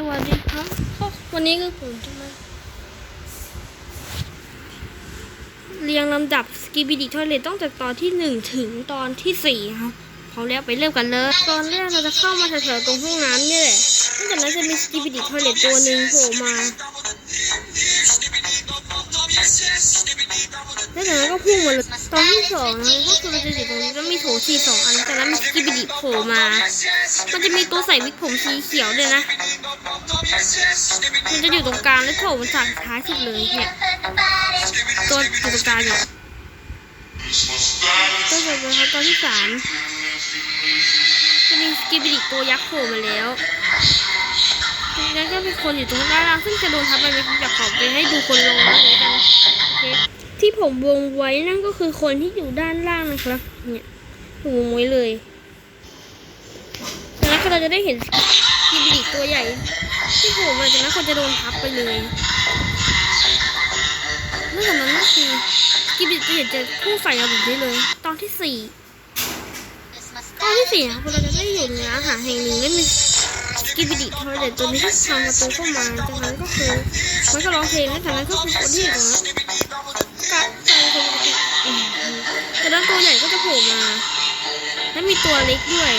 สวัสดีครับวันนี้คือผมจะมาเรียงลำดับสกีบิดิทอยเลตต้องจากตอนที่หนึ่งถึงตอนที่สี่ครับพร้อมแล้วไปเริ่มกันเลย ตอนแรกเราจะเข้ามาแถวๆตรงห้องน้ำนี่แหละหลังจากนั้นจะมีสกีบิดิทอยเลตตัวหนึ่งโผล่มา็พุ่งมาเลยตอนที่สองนะก็คือเราจะอยู่ตรงนี้แล้วมีโถสีสองอันจากนั้นมีกีบิดิโผล่มา มันจะมีตัวใส่วิกผมสีเขียวด้วยนะ มันจะอยู่ตรงกลางและโผล่มาจากท้ายสุดเลยเนี่ยตัวอยู่ตรงกลางเนี่ยตัวต่อไปครับตอนที่สามจะมีกิบิดิตัวยักษ์โผล่มาแล้วแล้วก็มีคนอยู่ตรงด้านล่างซึ่งจะโดนทับไปไหมอยากขอบไปให้ดูคนลงเลยแล้วกันโอเค ผมวงไว้นั่นก็คือคนที่อยู่ด้านล่างนะครับ เนี่ยผมวงไว้เลยจากนั้นเราจะได้เห็นกิบิดิตัวใหญ่ ที่โผล่มาจากนั้นคนจะโดนทับไปเลยนอจากนั้นก็คือกิบิจะเห็นจะพุ่งใส่เราแบบนี้เลย ตอนที่สี่ตอนที่สี่นะเราจะได้อยู่ในอาหารแห่งหนึ่งและมีกิบิดิทอยเด็ดตัวนี้ที่ทางประตูเข้ามาจากนั้นก็คือมันก็ร้องเพลงแล้วจากนั้นก็คือคนที่อยู่ตรงนั้น กัดใจคนปกติอืมจากนั้นตัวใหญ่ก็จะโผล่มา และมีตัวเล็กด้วย